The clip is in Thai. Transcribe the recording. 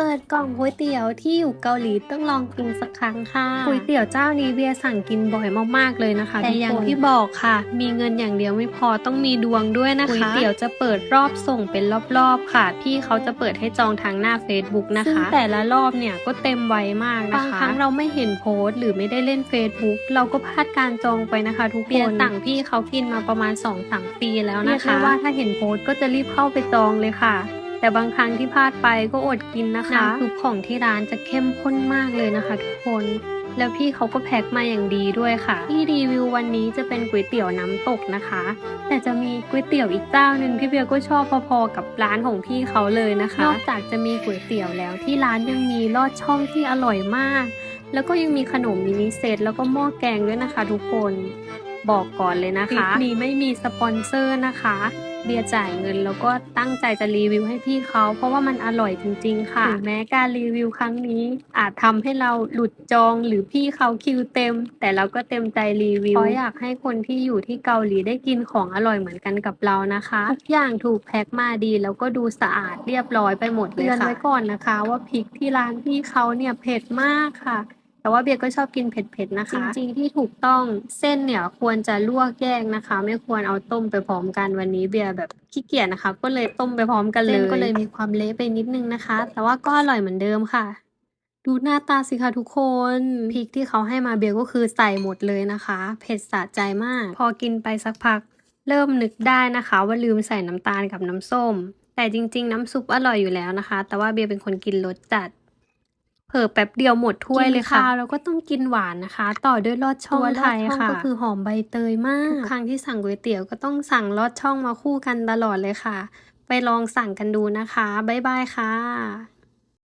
เปิดกล่องก๋วยเตี๋ยวที่อยู่เกาหลีต้องลองกินสักครั้งค่ะก๋วยเตี๋ยวเจ้านี้เบียร์สั่งกินบ่อยมากๆเลยนะคะแต่อย่างที่บอกค่ะ มีเงินอย่างเดียวไม่พอต้องมีดวงด้วยนะคะก๋วยเตี๋ยวจะเปิดรอบส่งเป็นรอบๆค่ะ พี่เขาจะเปิดให้จองทางหน้า Facebook นะคะซึ่งแต่ละรอบเนี่ยก็เต็มไวมากนะคะบางครั้งเราไม่เห็นโพสต์ หรือไม่ได้เล่น Facebook เราก็พลาดการจองไปนะคะ ทุกคนเบียร์สั่งพี่เขากินมาประมาณ2-3ปีแล้วนะคะว่าถ้าเห็นโพสต์ก็จะรีบเข้าไปจองเลยค่ะ แต่บางครั้งที่พลาดไปก็อดกินนะคะน้ำซุปของที่ร้านจะเข้มข้นมากเลยนะคะ ทุกคน แล้วพี่เขาก็แพ็คมาอย่างดีด้วยค่ะ ที่รีวิววันนี้จะเป็นก๋วยเตี๋ยวน้ำตกนะคะ แต่จะมีก๋วยเตี๋ยวอีกเจ้าหนึ่งที่เบียก็ชอบพอๆกับร้านของพี่เขาเลยนะคะ นอกจากจะมีก๋วยเตี๋ยวแล้วที่ร้านยังมีลอดช่องที่อร่อยมาก แล้วก็ยังมีขนมมินิเซตแล้วก็หม้อแกงด้วยนะคะ ทุกคน บอกก่อนเลยนะคะคลิปนี้ไม่มีสปอนเซอร์นะคะเบียร์จ่ายเงินแล้วก็ตั้งใจจะรีวิวให้พี่เขาเพราะว่ามันอร่อยจริง ๆ ค่ะถึงแม้การรีวิวครั้งนี้ อาจทำให้เราหลุดจองหรือพี่เขาคิวเต็ม แต่เราก็เต็มใจรีวิวเพราะอยากให้คนที่อยู่ที่เกาหลีได้กินของอร่อยเหมือนกันกับเรานะคะทุกอย่างถูกแพ็คมาดีแล้วก็ดูสะอาดเรียบร้อยไปหมดเลยค่ะเตือนไว้ก่อนนะคะ ว่าพริกที่ร้านพี่เขาเนี่ยเผ็ดมากค่ะ แต่ว่าเบียร์ก็ชอบกินเผ็ดๆนะคะ จริงๆที่ถูกต้องเส้นเนี่ยควรจะลวกแยกนะคะ ไม่ควรเอาต้มไปพร้อมกันวันนี้เบียร์แบบขี้เกียจนะคะ ก็เลยต้มไปพร้อมกันเลยเส้นก็เลยมีความเละไปนิดนึงนะคะ แต่ว่าก็อร่อยเหมือนเดิมค่ะ ดูหน้าตาสิคะทุกคนพริกที่เขาให้มาเบียร์ก็คือใส่หมดเลยนะคะ เผ็ดสะใจมาก พอกินไปสักพัก เริ่มนึกได้นะคะ ว่าลืมใส่น้ำตาลกับน้ำส้ม แต่จริง ๆ น้ำซุปอร่อยอยู่แล้วนะคะ แต่ว่าเบียร์เป็นคนกินรสจัด เผลอแป๊บเดียวหมดถ้วยเลยค่ะแล้วก็ต้องกินหวานนะคะ ต่อด้วยลอดช่องไทยค่ะก็คือหอมใบเตยมากทุกครั้งที่สั่งก๋วยเตี๋ยวก็ต้องสั่งลอดช่องมาคู่กันตลอดเลยค่ะ ไปลองสั่งกันดูนะคะบ๊ายบายค่ะ